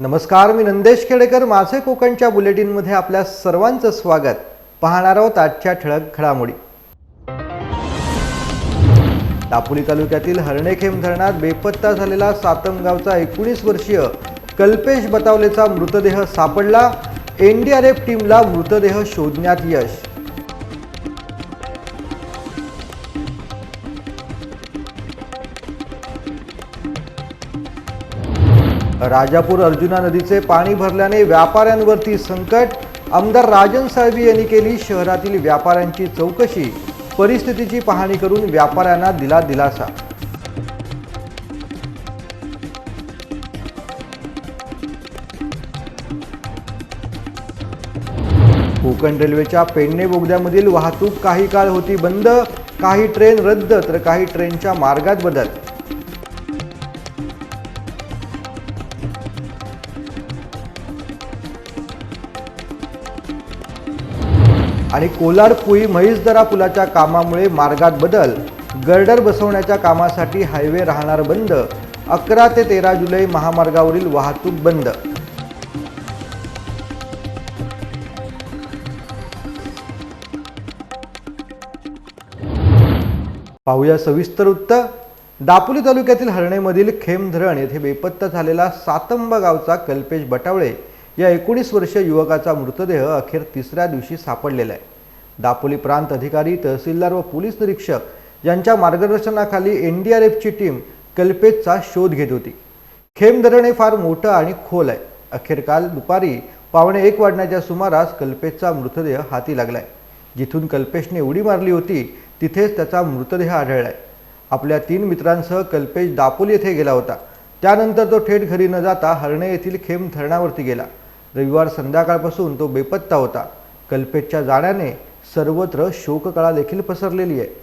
नमस्कार मी नंदेश खेडेकर. माझे कोकणच्या बुलेटिनमध्ये आपल्या सर्वांचं स्वागत. पाहणार आहोत आजच्या ठळक घडामोडी. दापोली तालुक्यातील हरणेखेम धरणात बेपत्ता झालेला सातमगावचा एकोणीस वर्षीय कल्पेश बतावलेचा मृतदेह सापडला. एनडीआरएफ टीमला मृतदेह शोधण्यात यश. राजापूर अर्जुना नदीचे पाणी भरल्याने व्यापाऱ्यांवरती संकट. आमदार राजन साळवी यांनी केली शहरातील व्यापाऱ्यांची चौकशी. परिस्थितीची पाहणी करून व्यापाऱ्यांना दिला दिलासा. कोकण रेल्वेच्या पेडणे बोगद्यामधील वाहतूक काही काळ होती बंद. काही ट्रेन रद्द तर काही ट्रेनच्या मार्गात बदल. आणि कोलाड पुई म्हैसदरा पुलाच्या कामामुळे मार्गात बदल गर्डर बसवण्याच्या कामासाठी हायवे राहणार बंद अकरा ते तेरा जुलै महामार्गावरील वाहतूक बंद. पाहूया सविस्तर वृत्त. दापोली तालुक्यातील हरणेमधील खेम धरण येथे बेपत्ता झालेला सातंबा गावचा कल्पेश बटावळे या एकोणीस वर्षीय युवकाचा मृतदेह अखेर तिसऱ्या दिवशी सापडलेला आहे. दापोली प्रांत अधिकारी तहसीलदार व पोलीस निरीक्षक यांच्या मार्गदर्शनाखाली एन डी आर एफची टीम कल्पेशचा शोध घेत होती. खेम धरण हे फार मोठं आणि खोल आहे. अखेर काल दुपारी पावणे एक वाजण्याच्या सुमारास कल्पेशचा मृतदेह हाती लागलाय. जिथून कल्पेशने उडी मारली होती तिथेच त्याचा मृतदेह आढळलाय. आपल्या तीन मित्रांसह कल्पेश दापोली येथे गेला होता. त्यानंतर तो थेट घरी न जाता हरणे येथील खेम धरणावरती गेला. रविवार संध्याकाळपासून तो बेपत्ता होता. कल्पेच्या जाण्याने सर्वत्र शोककळा देखील पसरलेली आहे.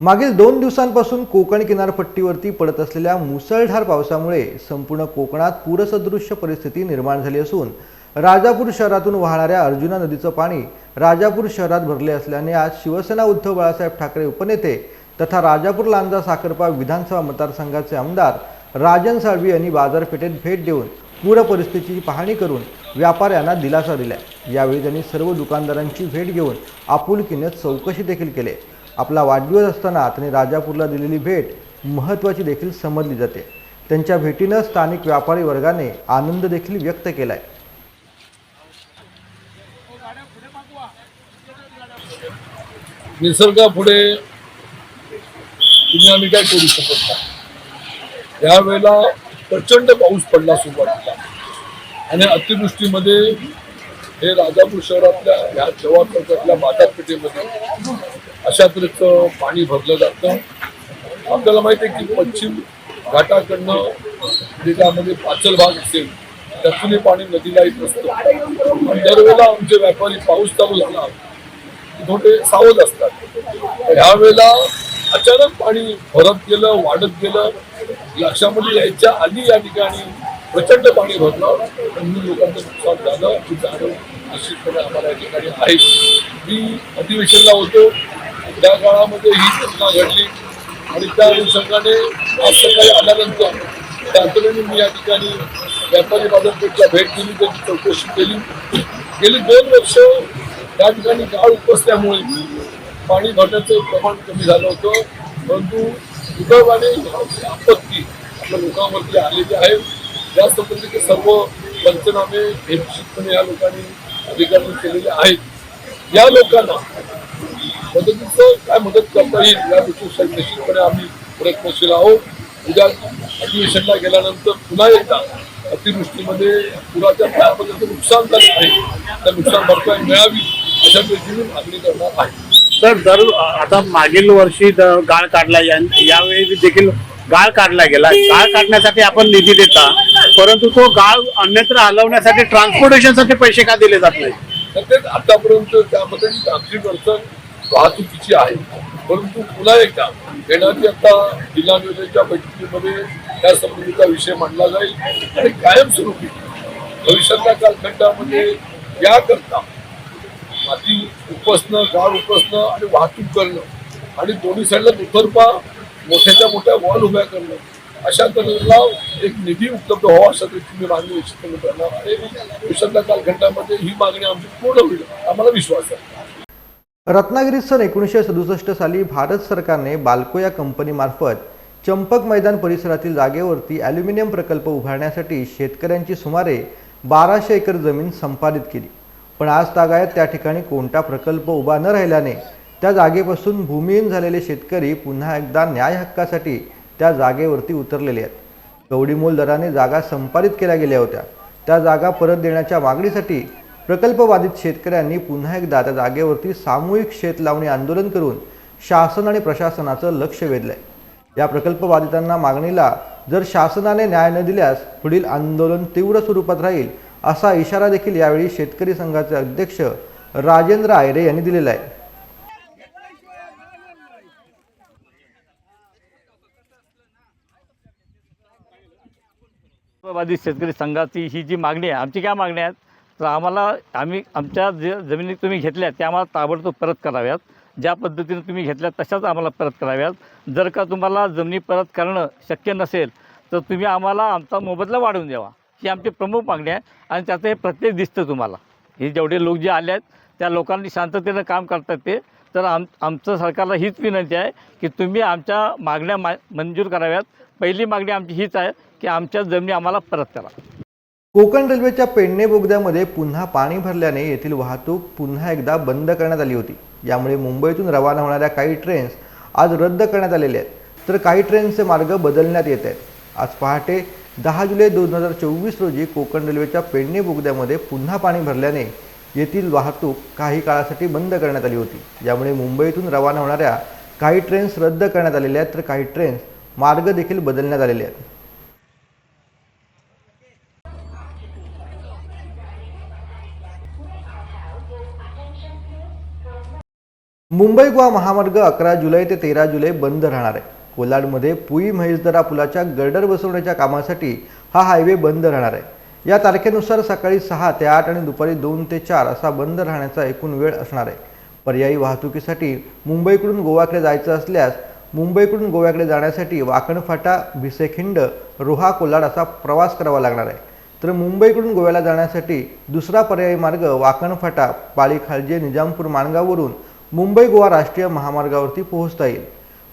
मागील दोन दिवसांपासून कोकण किनारपट्टीवरती पडत असलेल्या मुसळधार पावसामुळे संपूर्ण कोकणात पूरसदृश्य परिस्थिती निर्माण झाली असून राजापूर शहरातून वाहणाऱ्या अर्जुना नदीचं पाणी राजापूर शहरात भरले असल्याने आज शिवसेना उद्धव बाळासाहेब ठाकरे उपनेते तथा राजापूर लांजा साखरपा विधानसभा मतदारसंघाचे आमदार राजन साळवी यांनी बाजारपेठेत भेट देऊन पूर परिस्थितीची पाहणी करून व्यापाऱ्यांना दिलासा दिलाय. यावेळी त्यांनी सर्व दुकानदारांची भेट घेऊन आपुलकीने चौकशी देखील केली. आपला वाढदिवस असताना त्यांनी राजापूरला दिलेली भेट महत्त्वाची देखील समजली जाते. त्यांच्या भेटीनं स्थानिक व्यापारी वर्गाने आनंद देखील व्यक्त केला आहे निसर्गापुढे तुम्ही आम्ही काय करू शकत नाही. यावेळेला प्रचंड पाऊस पडला सुरुवातीला. आणि अतिवृष्टीमध्ये हे राजापूर शहरातल्या ह्या जवाहर चौकातल्या बाजारपेठेमध्ये अशा तऱ्हेचं पाणी भरलं जातं. आपल्याला माहिती आहे की पश्चिम घाटाकडनं जे त्यामध्ये पाचल भाग असेल त्यातूनही पाणी नदीला येत असतं दरवेळेला आमचे व्यापारी पाऊस चालू झाला. थोडे सावध असतात. तर अचानक पाणी भरत गेलं वाढत गेलं. लक्षामध्ये यायच्या आधी या ठिकाणी प्रचंड पाणी भरलं. म्हणून लोकांचं नुकसान झालं. की जाणीव निश्चितपणे आम्हाला या ठिकाणी आहे. मी अधिवेशनला होतो. त्या काळामध्ये ही घटना घडली. आणि त्या अनुषंगाने आज सकाळी आल्यानंतर तातडीने मी या ठिकाणी व्यापारी बाजारपेठला भेट दिली. त्याची चौकशी केली. गेली दोन वर्ष त्या ठिकाणी गाळ उपसल्यामुळे पाणी भरण्याचं प्रमाण कमी झालं होतं. परंतु दुर्दैवाने आपत्ती आपल्या लोकांवरती आलेली आहे. या संबंधीचे सर्व पंचनामे हे निश्चितपणे या लोकांनी अधिकाऱ्यांनी केलेले आहेत. या लोकांना मदतीचं काय मदत करता येईल या दृष्टीसाठी निश्चितपणे आम्ही प्रयत्नशील आहोत. उद्या अधिवेशनला गेल्यानंतर पुन्हा एकदा अतिवृष्टीमध्ये पुराच्या काळामध्ये नुकसान झाले आहे. त्या नुकसान भरपाई मिळावी. अशा पद्धतीने मागणी करणार आहे तर दर आता मागील वर्षी द- गाळ काढला या- यावेळी देखील गाळ काढला गेला. गाळ काढण्यासाठी आपण निधी देता परंतु तो गाळ अन्यत्र हलवण्यासाठी ट्रान्सपोर्टेशनसाठी पैसे का दिले जात नाही तर ते आतापर्यंत त्यामध्ये तांत्रिक अडचण वाहतुकीची आहे. परंतु पुन्हा एकदा येणारी आता जिल्हा नियोजनाच्या बैठकीमध्ये त्या संबंधीचा विषय मांडला जाईल. आणि कायमस्वरूपी भविष्यातल्या कालखंडामध्ये याकरता माती उपसणं गाळ उपसणं आणि वाहतूक करणं. आणि दोन्ही साईडला दुतर्फा मोठ्याच्या मोठ्या वॉल उभ्या करणं. अशा तऱ्हेला एक निधी उपलब्ध व्हावा अशा तऱ्हेची मी मागणी निश्चितपणे करणार आणि भविष्यातल्या कालखंडामध्ये ही मागणी आमची पूर्ण होईल आम्हाला विश्वास आहे. रत्नागिरीत सन एकोणीसशे सदुसष्ट साली भारत सरकारने बाल्को या कंपनीमार्फत चंपक मैदान परिसरातील जागेवरती ॲल्युमिनियम प्रकल्प उभारण्यासाठी शेतकऱ्यांची सुमारे बाराशे एकर जमीन संपादित केली. पण आज तागायत त्या ठिकाणी कोणता प्रकल्प उभा न राहिल्याने त्या जागेपासून भूमिहीन झालेले शेतकरी पुन्हा एकदा न्याय हक्कासाठी त्या जागेवरती उतरलेले आहेत. कवडीमोल दराने जागा संपादित केल्या गेल्या होत्या. त्या जागा परत देण्याच्या मागणीसाठी प्रकल्पबाधित शेतकऱ्यांनी पुन्हा एकदा त्या जागेवरती सामूहिक शेत लावणी आंदोलन करून शासन आणि प्रशासनाचं लक्ष वेधलंय. या प्रकल्पबाधितांना मागणीला जर शासनाने न्याय न दिल्यास पुढील आंदोलन तीव्र स्वरूपात राहील असा इशारा देखील यावेळी शेतकरी संघाचे अध्यक्ष राजेंद्र आयरे यांनी दिलेला आहे. राष्ट्रवादी शेतकरी संघाची ही जी मागणी आहे आमची काय मागणी आहेत तर आम्हाला आम्ही आमच्या जे जमिनी तुम्ही घेतल्या त्या आम्हाला ताबडतोब परत कराव्यात. ज्या पद्धतीने तुम्ही घेतल्या तशाच आम्हाला परत कराव्यात. जर का तुम्हाला जमिनी परत करणं शक्य नसेल तर तुम्ही आम्हाला आमचा मोबदला वाढवून द्यावा. ही आमची प्रमुख मागणी आहे आणि त्याचं हे प्रत्येक दिसतं तुम्हाला. हे जेवढे लोक जे आले आहेत त्या लोकांनी शांततेनं काम करतात ते. तर आम आमचं सरकारला हीच विनंती आहे की तुम्ही आमच्या मागण्या मा मंजूर कराव्यात. पहिली मागणी आमची हीच आहे की आमच्या जमिनी आम्हाला परत करा. कोकण रेल्वेच्या पेडणे बोगद्यामध्ये पुन्हा पाणी भरल्याने येथील वाहतूक पुन्हा एकदा बंद करण्यात आली होती. यामुळे मुंबईतून रवाना होणाऱ्या काही ट्रेन्स आज रद्द करण्यात आलेल्या आहेत. तर काही ट्रेनचे मार्ग बदलण्यात येत आहेत. आज पहाटे दहा जुलै दोन हजार चोवीस रोजी कोकण रेल्वेच्या पेडणे बोगद्यामध्ये पुन्हा पाणी भरल्याने येथील वाहतूक काही काळासाठी बंद करण्यात आली होती. यामुळे मुंबईतून रवाना होणाऱ्या काही ट्रेन्स रद्द करण्यात आलेल्या आहेत तर काही ट्रेन्स मार्ग देखील बदलण्यात आलेले आहेत. मुंबई गोवा महामार्ग अकरा जुलै ते तेरा जुलै बंद राहणार आहे. कोलाडमध्ये पुई म्हैसदरा पुलाच्या गर्डर बसवण्याच्या कामासाठी हा हायवे बंद राहणार आहे. या तारखेनुसार सकाळी सहा ते आठ आणि दुपारी दोन ते चार असा बंद राहण्याचा एकूण वेळ असणार आहे. पर्यायी वाहतुकीसाठी मुंबईकडून गोव्याकडे जायचं असल्यास मुंबईकडून गोव्याकडे जाण्यासाठी वाकणफाटा भिसेखिंड रोहा कोलाड असा प्रवास करावा लागणार आहे. तर मुंबईकडून गोव्याला जाण्यासाठी दुसरा पर्यायी मार्ग वाकणफाटा पाळीखालजे निजामपूर मार्गावरून मुंबई गोवा राष्ट्रीय महामार्गावरती पोहोचता येईल.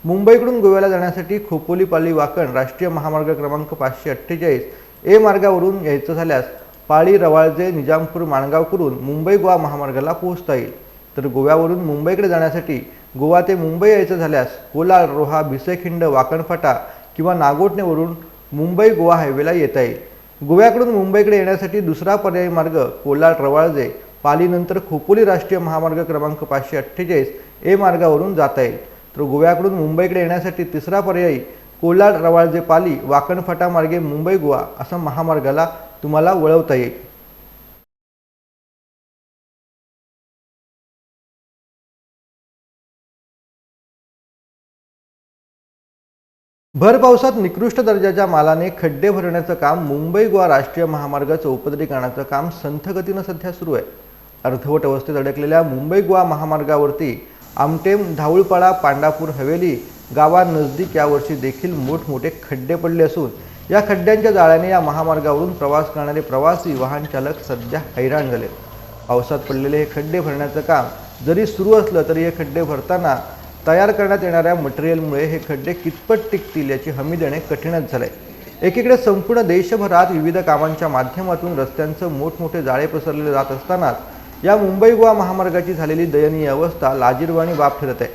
मुंबईकडून गोव्याला जाण्यासाठी खोपोली वाकण राष्ट्रीय महामार्ग क्रमांक पाचशे अठ्ठेचाळीस ए मार्गावरून यायचं झाल्यास पाळी रवाळजे निजामपूर माणगाव करून मुंबई गोवा महामार्गाला पोहोचता येईल. तर गोव्यावरून मुंबईकडे जाण्यासाठी गोवा ते मुंबई यायचं झाल्यास कोलाड रोहा भिसेखिंड वाकणफाटा किंवा नागोटणेवरून मुंबई गोवा हायवेला येता येईल. गोव्याकडून मुंबईकडे येण्यासाठी दुसरा पर्यायी मार्ग कोलार रवाळजे पालीनंतर खोपोली राष्ट्रीय महामार्ग क्रमांक पाचशे अठ्ठेचाळीस ए मार्गावरून जाता येईल. तर गोव्याकडून मुंबईकडे येण्यासाठी तिसरा पर्यायी कोलाड रवाळजे पाली वाकणफाटा मार्गे मुंबई गोवा असं महामार्गाला तुम्हाला वळवता येईल. भर पावसात निकृष्ट दर्जाच्या मालाने खड्डे भरण्याचं काम मुंबई गोवा राष्ट्रीय महामार्गाचं चौपदरीकरणाचं काम संथगतीनं सध्या सुरू आहे. अर्धवट अवस्थेत अडकलेल्या मुंबई गोवा महामार्गावरती आमटेम धाऊळपाडा पांडापूर हवेली गावानजदीक यावर्षी देखील मोठमोठे खड्डे पडले असून या खड्ड्यांच्या जाळ्याने या महामार्गावरून प्रवास करणारे प्रवासी वाहन चालक सध्या हैराण झाले. पावसात पडलेले हे खड्डे भरण्याचं काम जरी सुरू असलं तरी हे खड्डे भरताना तयार करण्यात येणाऱ्या मटेरियलमुळे हे खड्डे कितपत टिकतील याची हमी देणे कठीणच झाले एकीकडे संपूर्ण देशभरात विविध कामांच्या माध्यमातून रस्त्यांचं मोठमोठे जाळे पसरलेले जात असतानाच या मुंबई गोवा महामार्गाची झालेली दयनीय अवस्था लाजीरवाणी बाब ठरत आहे.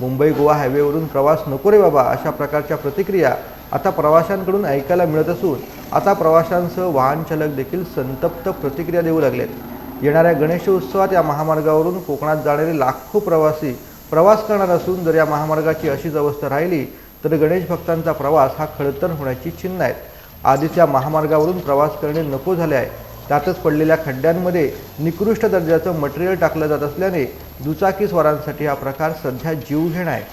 मुंबई गोवा हायवेवरून प्रवास नको रे बाबा अशा प्रकारच्या प्रतिक्रिया आता प्रवाशांकडून ऐकायला मिळत असून आता प्रवाशांसह वाहन चालक देखील संतप्त प्रतिक्रिया देऊ लागलेत. येणाऱ्या गणेशोत्सवात या महामार्गावरून कोकणात जाणारे लाखो प्रवासी प्रवास करणार असून जर या महामार्गाची अशीच अवस्था राहिली तर गणेश भक्तांचा प्रवास हा खडतर होण्याची चिन्ह आहेत. आधीच या महामार्गावरून प्रवास करणे नको झाले आहे. त्यातच पडलेल्या खड्ड्यांमध्ये निकृष्ट दर्जाचं मटेरियल टाकलं जात असल्याने दुचाकी स्वारांसाठी हा प्रकार सध्या जीवघेणा आहे.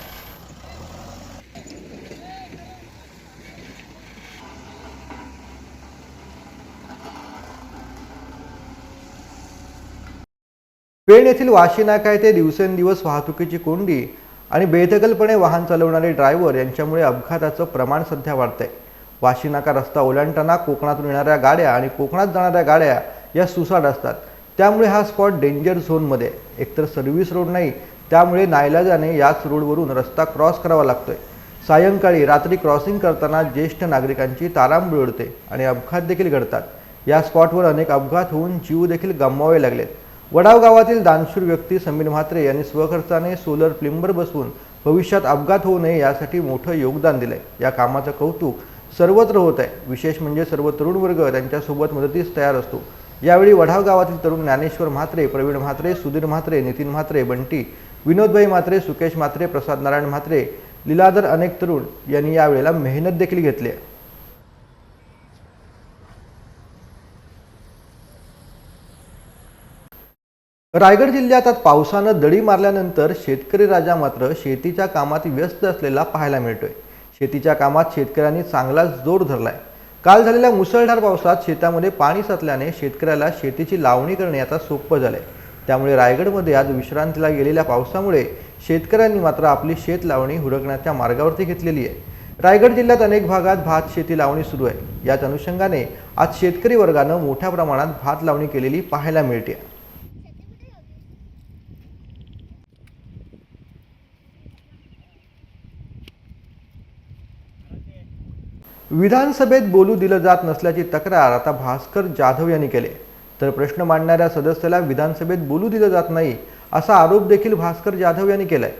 पेण येथील वाशी नाका येथे दिवसेंदिवस वाहतुकीची कोंडी आणि बेदखलपणे वाहन चालवणारे ड्रायव्हर यांच्यामुळे अपघाताचं प्रमाण सध्या वाढतंय. वाशी नाका रस्ता ओलांडताना कोकणातून येणाऱ्या गाड्या आणि कोकणात जाणाऱ्या गाड्या या सुसाट असतात. त्यामुळे हा स्पॉट डेंजर झोनमध्ये एकतर सर्व्हिस रोड नाही त्यामुळे नाईलाजाने याच रोडवरून रस्ता क्रॉस करावा लागतोय. सायंकाळी रात्री क्रॉसिंग करताना ज्येष्ठ नागरिकांची तारांबळ उडते आणि अपघात देखील घडतात. या स्पॉटवर अनेक अपघात होऊन जीव देखील गमवावे लागलेत. वडाव गावातील दानशूर व्यक्ती समीर म्हात्रे यांनी स्वखर्चाने सोलर प्लिंबर बसवून भविष्यात अपघात होऊ नये यासाठी मोठं योगदान दिलंय. या कामाचं कौतुक सर्वत्र होत आहे. विशेष म्हणजे सर्व तरुण वर्ग त्यांच्यासोबत मदतीस तयार असतो. यावेळी वढाव गावातील तरुण ज्ञानेश्वर म्हात्रे प्रवीण म्हात्रे सुधीर म्हात्रे नितीन म्हात्रे बंटी विनोदभाई म्हात्रे सुकेश म्हात्रे प्रसाद नारायण म्हात्रे लीलाधर अनेक तरुण यांनी यावेळेला मेहनत देखील घेतली आहे. रायगड जिल्ह्यात आज पावसानं दडी मारल्यानंतर शेतकरी राजा मात्र शेतीच्या कामात व्यस्त असलेला पाहायला मिळतोय. शेतीच्या कामात शेतकऱ्यांनी चांगलाच जोर धरलाय. काल झालेल्या मुसळधार पावसात शेतामध्ये पाणी साचल्याने शेतकऱ्याला शेतीची लावणी करणे आता सोपं झालंय. त्यामुळे रायगडमध्ये आज विश्रांतीला गेलेल्या पावसामुळे शेतकऱ्यांनी मात्र आपली शेत लावणी हुडकण्याच्या मार्गावरती घेतलेली आहे. रायगड जिल्ह्यात अनेक भागात भात शेती लावणी सुरू आहे. याच अनुषंगाने आज शेतकरी वर्गानं मोठ्या प्रमाणात भात लावणी केलेली पाहायला मिळते. विधानसभेत बोलू दिलं जात नसल्याची तक्रार आता भास्कर जाधव यांनी केली. तर प्रश्न मांडणाऱ्या सदस्याला विधानसभेत बोलू दिलं जात नाही असा आरोप देखील भास्कर जाधव यांनी केलाय.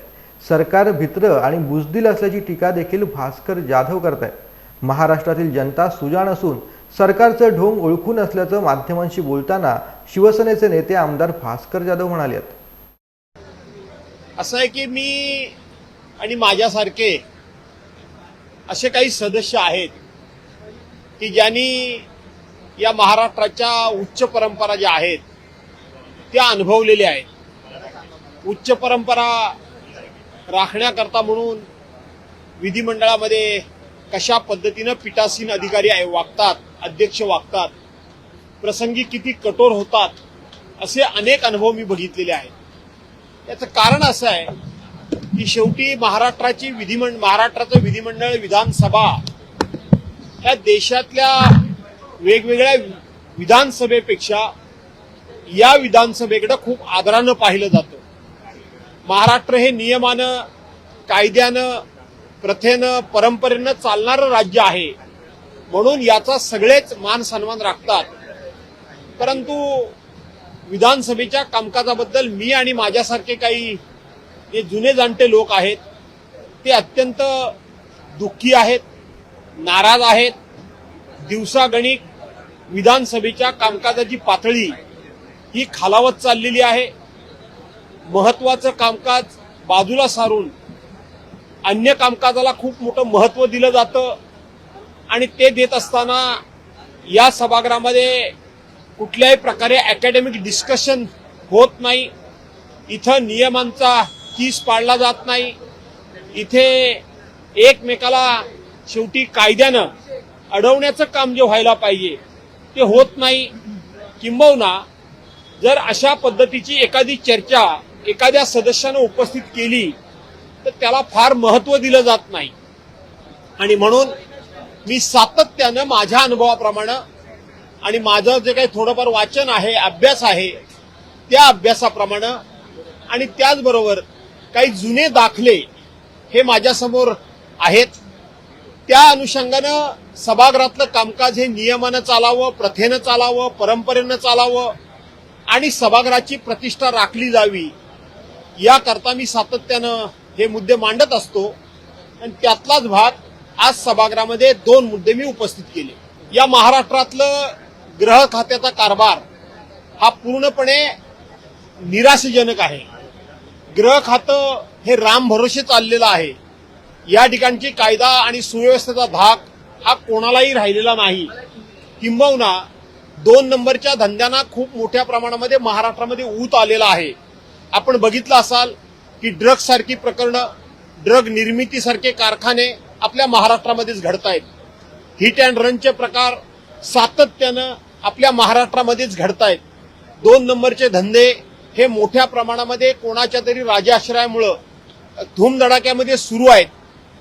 सरकार भित्र आणि बुजदिल असल्याची टीका देखील भास्कर जाधव करत आहेत महाराष्ट्रातील जनता सुजाण असून सरकारचं ढोंग ओळखून असल्याचं माध्यमांशी बोलताना शिवसेनेचे नेते आमदार भास्कर जाधव म्हणाले असं आहे की मी आणि माझ्यासारखे असे काही सदस्य आहेत की ज्यांनी या महाराष्ट्राच्या उच्च परंपरा ज्या आहेत त्या अनुभवलेल्या आहेत. उच्च परंपरा राखण्याकरता म्हणून विधिमंडळामध्ये कशा पद्धतीनं पीठासीन अधिकारी आहे वागतात अध्यक्ष वागतात प्रसंगी किती कठोर होतात असे अनेक अनुभव मी बघितलेले आहेत. याचं कारण असं आहे की शेवटी महाराष्ट्राची विधिमंडळ महाराष्ट्राचं विधिमंडळ विधानसभा या देशातल्या वेगवेगळ्या विधानसभेपेक्षा या विधानसभेकडे खूप आदरानं पाहिलं जातं. महाराष्ट्र हे नियमानं कायद्यानं प्रथेनं परंपरेनं चालणारं राज्य आहे. म्हणून याचा सगळेच मान सन्मान राखतात. परंतु विधानसभेच्या कामकाजाबद्दल मी आणि माझ्यासारखे काही जे जुने जाणते लोक आहेत. ते अत्यंत दुःखी आहेत नाराज आहेत. दिवसागणिक विधानसभेच्या कामकाजाची पातळी ही खालावत चाललेली आहे. महत्वाचं कामकाज बाजूला सारून अन्य कामकाजाला खूप मोठं महत्त्व दिलं जातं आणि ते देत असताना या सभागृहामध्ये कुठल्याही प्रकारे अकॅडमिक डिस्कशन होत नाही. इथं नियमांचा तीस पाळला जात नाही. इथे एकमेकाला शेवटी कायद्यानं अडवण्याचं काम जे व्हायला पाहिजे ते होत नाही. किंबहुना जर अशा पद्धतीची एखादी चर्चा एखाद्या सदस्यानं उपस्थित केली तर त्याला फार महत्त्व दिलं जात नाही. आणि म्हणून मी सातत्यानं माझ्या अनुभवाप्रमाणे आणि माझं जे काही थोडंफार वाचन आहे अभ्यास आहे त्या अभ्यासाप्रमाणे आणि त्याचबरोबर काही जुने दाखले हे माझ्यासमोर आहेत. त्या अनुषंगानं सभागृहातलं कामकाज हे नियमानं चालावं प्रथेनं चालावं परंपरेनं चालावं आणि सभागृहाची प्रतिष्ठा राखली जावी याकरता मी सातत्यानं हे मुद्दे मांडत असतो. आणि त्यातलाच भाग आज सभागृहामध्ये दोन मुद्दे मी उपस्थित केले. या महाराष्ट्रातलं ग्रह खात्याचा कारभार हा पूर्णपणे निराशाजनक आहे. ग्रह खातं हे राम भरोसे चाललेलं आहे. या ठिकाणची कायदा आणि सुव्यवस्थेचा धाक हा कोणालाही राहिलेला नाही. किंबहुना दोन नंबरच्या धंद्यांना खूप मोठ्या प्रमाणामध्ये महाराष्ट्रामध्ये ऊत आलेला आहे. आपण बघितलं असाल की ड्रग्ज सारखी प्रकरणं ड्रग निर्मितीसारखे कारखाने आपल्या महाराष्ट्रामध्येच घडत आहेत हिट अँड रनचे प्रकार सातत्यानं आपल्या महाराष्ट्रामध्येच घडत आहेत दोन नंबरचे धंदे हे मोठ्या प्रमाणामध्ये कोणाच्या तरी राजाश्रयामुळं धूमधडाक्यामध्ये सुरू आहेत.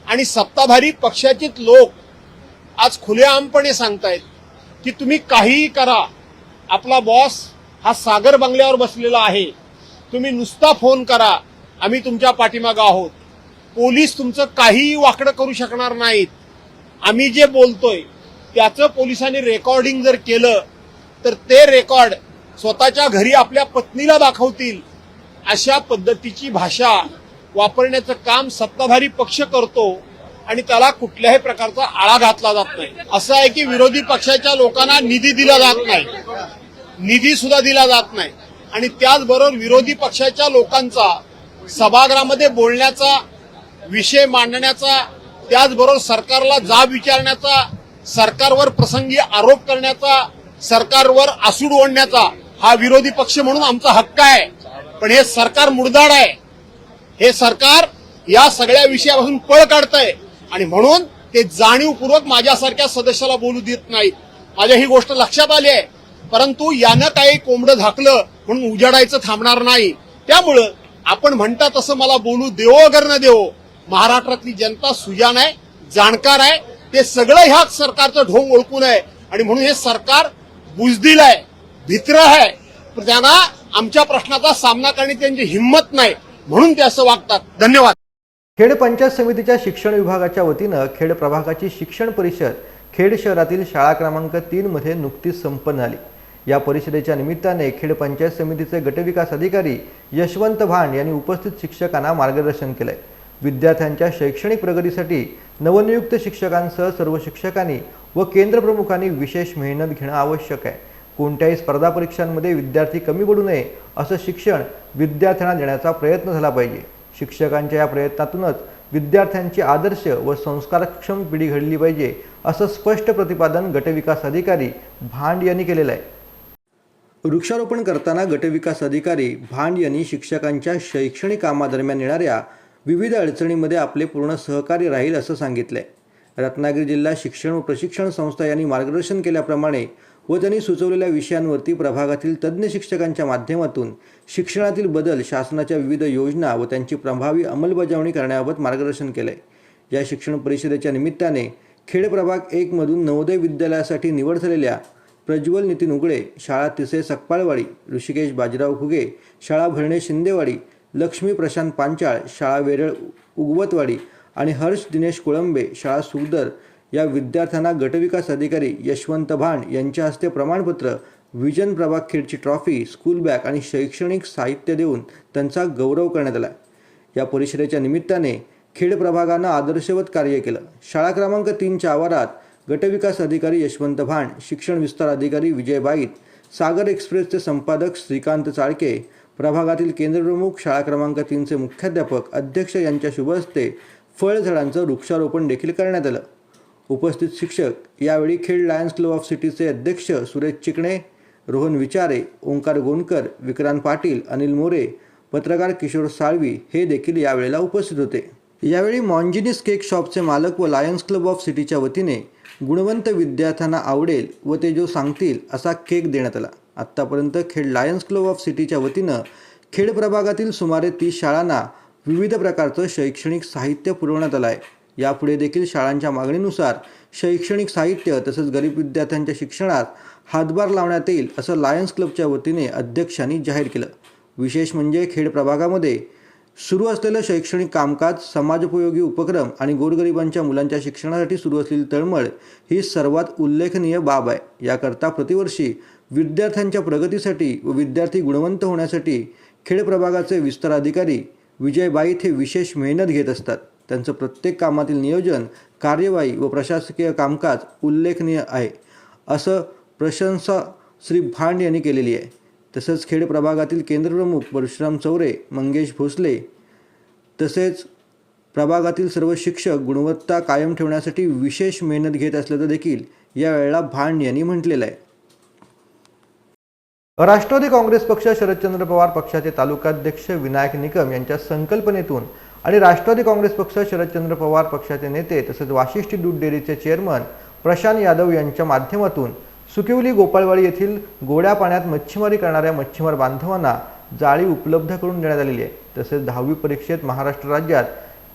आणि सत्ताधारी पक्षाचेच लोक आज खुलेआमपणे सांगतायत की तुम्ही काहीही करा. आपला बॉस हा सागर बंगल्यावर बसलेला आहे. तुम्ही नुसता फोन करा. आम्ही तुमच्या पाठीमागं आहोत. पोलीस तुमचं काहीही वाकडं करू शकणार नाहीत. आम्ही जे बोलतोय त्याचं पोलिसांनी रेकॉर्डिंग जर केलं तर ते रेकॉर्ड स्वतःच्या घरी आपल्या पत्नीला दाखवतील अशा पद्धतीची भाषा वापरण्याचं काम सत्ताधारी पक्ष करतो आणि त्याला कुठल्याही प्रकारचा आळा घातला जात नाही. असं आहे की विरोधी पक्षाच्या लोकांना निधी दिला जात नाही. निधी सुद्धा दिला जात नाही. आणि त्याचबरोबर विरोधी पक्षाच्या लोकांचा सभागृहामध्ये बोलण्याचा विषय मांडण्याचा त्याचबरोबर सरकारला जाब विचारण्याचा सरकारवर प्रसंगी आरोप करण्याचा सरकारवर आसूड ओढण्याचा हा विरोधी पक्ष म्हणून आमचा हक्क आहे. पण हे सरकार मुडदाड आहे. हे सरकार या सगळ्या विषयापासून पळ काढतंय. आणि म्हणून ते जाणीवपूर्वक माझ्यासारख्या सदस्याला बोलू देत नाहीत. माझ्या ही गोष्ट लक्षात आली आहे. परंतु यानं काही कोंबडं झाकलं म्हणून उजाडायचं थांबणार नाही. त्यामुळं आपण म्हणता तसं मला बोलू देवो अगर न देवो महाराष्ट्रातली जनता सुजान आहे जाणकार आहे. ते सगळं ह्या सरकारचं ढोंग ओळखून आहे. आणि म्हणून हे सरकार बुजदिल आहे. भित्र आहे. त्यांना आमच्या प्रश्नाचा सामना करण्याची त्यांची हिंमत नाही. म्हणून ते असं वागतात. धन्यवाद. खेड पंचायत समितीच्या शिक्षण विभागाच्या वतीनं खेड प्रभागाची शिक्षण परिषद खेड शहरातील शाळा क्रमांक तीन मध्ये नुकतीच संपन्न झाली. या परिषदेच्या निमित्ताने खेड पंचायत समितीचे गटविकास अधिकारी यशवंत भांड यांनी उपस्थित शिक्षकांना मार्गदर्शन केलंय. विद्यार्थ्यांच्या शैक्षणिक प्रगतीसाठी नवनियुक्त शिक्षकांसह सर्व शिक्षकांनी व केंद्र प्रमुखांनी विशेष मेहनत घेणं आवश्यक आहे. कोणत्याही स्पर्धा परीक्षांमध्ये विद्यार्थी कमी पडू नये असं शिक्षण विद्यार्थ्यांना देण्याचा प्रयत्न झाला पाहिजे. शिक्षकांच्या या प्रयत्नातूनच विद्यार्थ्यांची आदर्श व संस्कारक्षम पिढी घडली पाहिजे असं स्पष्ट प्रतिपादन गटविकास अधिकारी भांड यांनी केलेलं आहे. वृक्षारोपण करताना गटविकास अधिकारी भांड यांनी शिक्षकांच्या शैक्षणिक कामादरम्यान येणाऱ्या विविध अडचणींमध्ये आपले पूर्ण सहकार्य राहील असं सांगितलंय. रत्नागिरी जिल्हा शिक्षण व प्रशिक्षण संस्था यांनी मार्गदर्शन केल्याप्रमाणे व त्यांनी सुचवलेल्या विषयांवरती प्रभागातील तज्ज्ञ शिक्षकांच्या माध्यमातून शिक्षणातील बदल शासनाच्या विविध योजना व त्यांची प्रभावी अंमलबजावणी करण्याबाबत मार्गदर्शन केले. या शिक्षण परिषदेच्या निमित्ताने खेड प्रभाग एकमधून नवोदय विद्यालयासाठी निवड झालेल्या प्रज्वल नितीन उगळे शाळा तिसे सकपाळवाडी ऋषिकेश बाजीराव घुगे शाळा भरणे शिंदेवाडी लक्ष्मी प्रशांत पांचाळ शाळा वेरळ उगवतवाडी आणि हर्ष दिनेश कोळंबे शाळा सुगदर या विद्यार्थ्यांना गटविकास अधिकारी यशवंत भांड यांच्या हस्ते प्रमाणपत्र विजन प्रभाग खेडची ट्रॉफी स्कूल बॅग आणि शैक्षणिक साहित्य देऊन त्यांचा गौरव करण्यात आला. या परिषदेच्या निमित्ताने खेड प्रभागानं आदर्शवत कार्य केलं. शाळा क्रमांक तीनच्या आवारात गटविकास अधिकारी यशवंत भांड शिक्षण विस्तार अधिकारी विजय बाईत सागर एक्सप्रेसचे संपादक श्रीकांत चाळके प्रभागातील केंद्रप्रमुख शाळा क्रमांक तीनचे मुख्याध्यापक अध्यक्ष यांच्या शुभ हस्ते फळझाडांचं वृक्षारोपण देखील करण्यात आलं. उपस्थित शिक्षक. यावेळी खेड लायन्स क्लब ऑफ सिटीचे अध्यक्ष सुरेश चिकणे रोहन विचारे ओंकार गोंडकर विक्रांत पाटील अनिल मोरे पत्रकार किशोर साळवी हे देखील यावेळेला उपस्थित होते. यावेळी मॉन्जिनिस केक शॉपचे मालक व लायन्स क्लब ऑफ सिटीच्या वतीने गुणवंत विद्यार्थ्यांना आवडेल व ते जो सांगतील असा केक देण्यात आला. आत्तापर्यंत खेड लायन्स क्लब ऑफ सिटीच्या वतीनं खेड प्रभागातील सुमारे तीस शाळांना विविध प्रकारचं शैक्षणिक साहित्य पुरवण्यात आलं आहे. यापुढे देखील शाळांच्या मागणीनुसार शैक्षणिक साहित्य तसंच गरीब विद्यार्थ्यांच्या शिक्षणात हातभार लावण्यात येईल असं लायन्स क्लबच्या वतीने अध्यक्षांनी जाहीर केलं. विशेष म्हणजे खेड प्रभागामध्ये सुरू असलेलं शैक्षणिक कामकाज समाजोपयोगी उपक्रम आणि गोरगरिबांच्या मुलांच्या शिक्षणासाठी सुरू असलेली तळमळ ही सर्वात उल्लेखनीय बाब आहे. याकरता प्रतिवर्षी विद्यार्थ्यांच्या प्रगतीसाठी व विद्यार्थी गुणवंत होण्यासाठी खेड प्रभागाचे विस्तार अधिकारी विजय बाईत हे विशेष मेहनत घेत असतात. त्यांचं प्रत्येक कामातील नियोजन कार्यवाही व प्रशासकीय कामकाज उल्लेखनीय आहे. असं प्रशंसा श्री भांड यांनी केलेली आहे. तसंच खेड प्रभागातील केंद्रप्रमुख परशुराम चौरे मंगेश भोसले तसेच प्रभागातील सर्व शिक्षक गुणवत्ता कायम ठेवण्यासाठी विशेष मेहनत घेत असल्याचं देखील यावेळेला भांड यांनी म्हटलेलं आहे. राष्ट्रवादी काँग्रेस पक्ष शरदचंद्र पवार पक्षाचे तालुकाध्यक्ष विनायक निकम यांच्या संकल्पनेतून आणि राष्ट्रवादी काँग्रेस पक्ष शरदचंद्र पवार पक्षाचे नेते तसेच वाशिष्ठी दूध डेअरीचे चेअरमन प्रशांत यादव यांच्या माध्यमातून सुकिवली गोपाळवाडी येथील गोड्या पाण्यात मच्छीमारी करणाऱ्या मच्छीमार बांधवांना जाळी उपलब्ध करून देण्यात आलेली आहे. तसेच दहावी परीक्षेत महाराष्ट्र राज्यात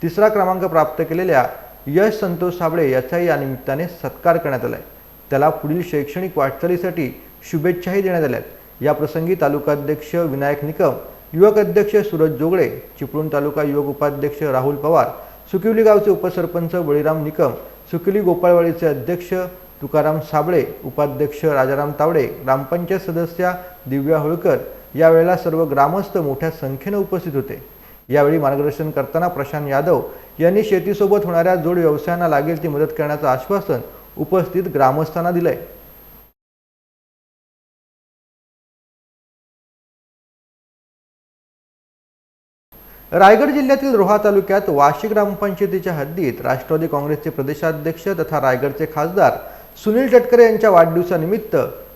तिसरा क्रमांक प्राप्त केलेल्या यश संतोष साबळे याचाही या निमित्ताने सत्कार करण्यात आला आहे त्याला पुढील शैक्षणिक वाटचालीसाठी शुभेच्छाही देण्यात आल्या या प्रसंगी तालुकाध्यक्ष विनायक निकम युवक अध्यक्ष सूरज जोगळे चिपळूण तालुका युवक उपाध्यक्ष राहुल पवार सुकिवली गावचे उपसरपंच बळीराम निकम सुकिवली गोपाळवाडीचे अध्यक्ष तुकाराम साबळे उपाध्यक्ष राजाराम तावडे ग्रामपंचायत सदस्या दिव्या होळकर यावेळेला सर्व ग्रामस्थ मोठ्या संख्येने उपस्थित होते. यावेळी मार्गदर्शन करताना प्रशांत यादव यांनी शेतीसोबत होणाऱ्या जोड व्यवसायांना लागेल ती मदत करण्याचं आश्वासन उपस्थित ग्रामस्थांना दिलंय. रायगड जिल्ह्यातील रोहा तालुक्यात वाशी ग्रामपंचायतीच्या हद्दीत राष्ट्रवादी काँग्रेसचे प्रदेशाध्यक्ष तथा रायगडचे खासदार सुनील तटकरे यांच्या वाढदिवसानिमित्त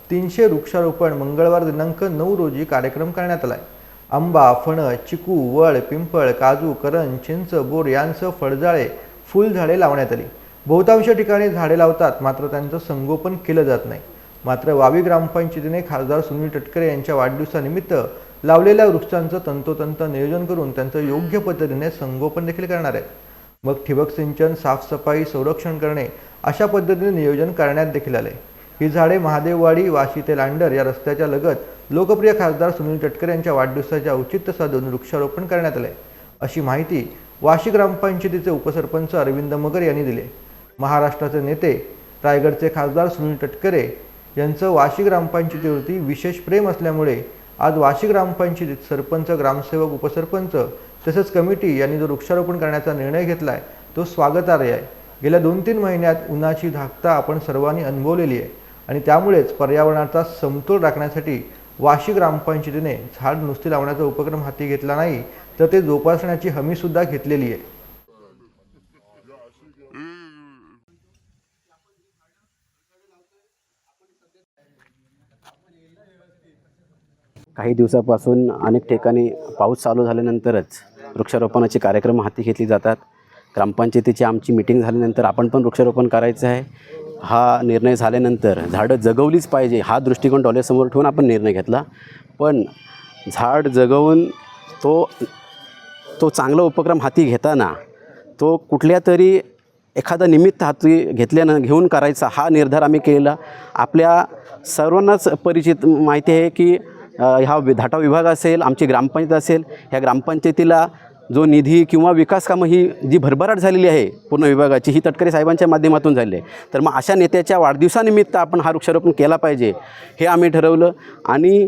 तीनशे वृक्षारोपण मंगळवार दिनांक नऊ रोजी कार्यक्रम करण्यात आलाय. आंबा फणस चिकू वळ पिंपळ काजू करण चिंच बोर यांसह फळझाडे फुलझाडे लावण्यात आली. बहुतांश ठिकाणी झाडे लावतात मात्र त्यांचं संगोपन केलं जात नाही. मात्र वावी ग्रामपंचायतीने खासदार सुनील तटकरे यांच्या वाढदिवसानिमित्त लावलेल्या वृक्षांचं तंतोतंत नियोजन करून त्यांचं योग्य पद्धतीने संगोपन देखील करणार आहेत. मग ठिबक सिंचन साफसफाई संरक्षण करणे अशा पद्धतीने नियोजन करण्यात देखील आले. ही झाडे महादेववाडी वाशी ते लांडर या रस्त्याच्या लगत लोकप्रिय खासदार सुनील तटकरे यांच्या वाढदिवसाच्या औचित्य साधून वृक्षारोपण करण्यात आले. अशी माहिती वाशी ग्रामपंचायतीचे उपसरपंच अरविंद मगर यांनी दिले. महाराष्ट्राचे नेते रायगडचे खासदार सुनील तटकरे यांचं वाशी ग्रामपंचायतीवरती विशेष प्रेम असल्यामुळे आज वाशी ग्रामपंचायतीत सरपंच ग्रामसेवक उपसरपंच तसंच कमिटी यांनी जो वृक्षारोपण करण्याचा निर्णय घेतला आहे तो स्वागतार्ह आहे. गेल्या दोन तीन महिन्यात उन्हाची धाकता आपण सर्वांनी अनुभवलेली आहे आणि त्यामुळेच पर्यावरणाचा समतोल राखण्यासाठी वाशी ग्रामपंचायतीने झाड नुसते लावण्याचा उपक्रम हाती घेतला नाही तर ते जोपासण्याची हमीसुद्धा घेतलेली आहे. काही दिवसापासून अनेक ठिकाणी पाऊस चालू झाल्यानंतरच वृक्षारोपणाचे कार्यक्रम हाती घेतले जातात. ग्रामपंचायतीची आमची मिटिंग झाल्यानंतर आपण पण वृक्षारोपण करायचं आहे. हा निर्णय झाल्यानंतर झाडं जगवलीच पाहिजे हा दृष्टिकोन डोळ्यासमोर ठेवून आपण निर्णय घेतला. पण झाड जगवून तो तो चांगला उपक्रम हाती घेताना तो कुठल्या तरी एखादा निमित्त हाती घेतल्यानं घेऊन करायचा हा निर्धार आम्ही केलेला. आपल्या सर्वांनाच परिचित माहिती आहे की ह्या वि- धाटा विभाग असेल आमची ग्रामपंचायत असेल ह्या ग्रामपंचायतीला जो निधी किंवा विकास कामं ही जी भरभराट झालेली आहे पूर्ण विभागाची ही तटकरे साहेबांच्या माध्यमातून झाली आहे. तर मग अशा नेत्याच्या वाढदिवसानिमित्त आपण हा वृक्षारोपण केला पाहिजे हे आम्ही ठरवलं. आणि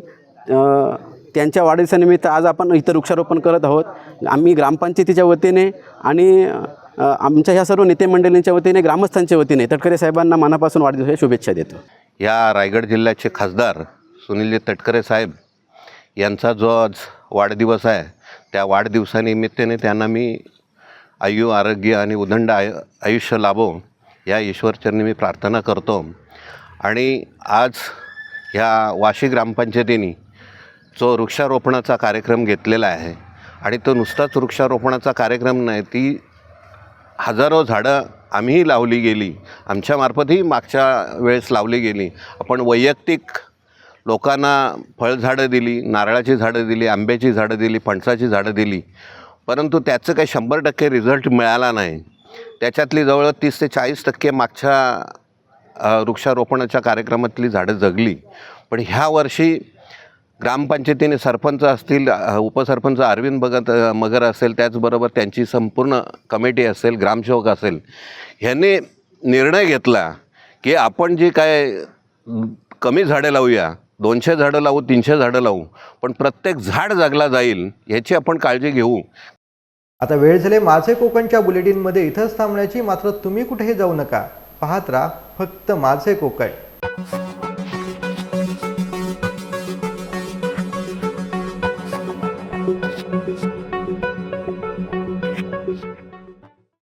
त्यांच्या वाढदिवसानिमित्त आज आपण इथं वृक्षारोपण करत आहोत. आम्ही ग्रामपंचायतीच्या वतीने आणि आमच्या ह्या सर्व नेते मंडळींच्या वतीने ग्रामस्थांच्या वतीने तटकरे साहेबांना मनापासून वाढदिवसाच्या शुभेच्छा देतो. या रायगड जिल्ह्याचे खासदार सुनीलजी तटकरे साहेब यांचा जो आज वाढदिवस आहे त्या वाढदिवसानिमित्ताने त्यांना मी आयु आरोग्य आणि उदंड आय आयुष्य लाभो या ईश्वरचरणी मी प्रार्थना करतो. आणि आज ह्या वाशी ग्रामपंचायतीने जो वृक्षारोपणाचा कार्यक्रम घेतलेला आहे आणि तो नुसताच वृक्षारोपणाचा कार्यक्रम नाही ती हजारो झाडं आम्हीही लावली गेली. आमच्यामार्फतही मागच्या वेळेस लावली गेली. आपण वैयक्तिक लोकांना फळझाडं दिली नारळाची झाडं दिली आंब्याची झाडं दिली फणसाची झाडं दिली. परंतु त्याचं काही शंभर टक्के रिझल्ट मिळाला नाही. त्याच्यातली जवळ तीस ते चाळीस टक्के मागच्या वृक्षारोपणाच्या कार्यक्रमातली झाडं जगली. पण ह्या वर्षी ग्रामपंचायतीने सरपंच असतील उपसरपंच अरविंद भगत मगर असेल त्याचबरोबर त्यांची संपूर्ण कमिटी असेल ग्रामसेवक असेल ह्यांनी निर्णय घेतला की आपण जी काय कमी झाडे लावूया दोनशे झाडं लावू तीनशे झाडं लावू पण प्रत्येक झाड जागला जाईल याची आपण काळजी घेऊ. आता वेळ झाले माझे कोकणच्या बुलेटिनमध्ये इथंच थांबण्याची मात्र तुम्ही कुठेही जाऊ नका. पाहत राहा फक्त माझे कोकण.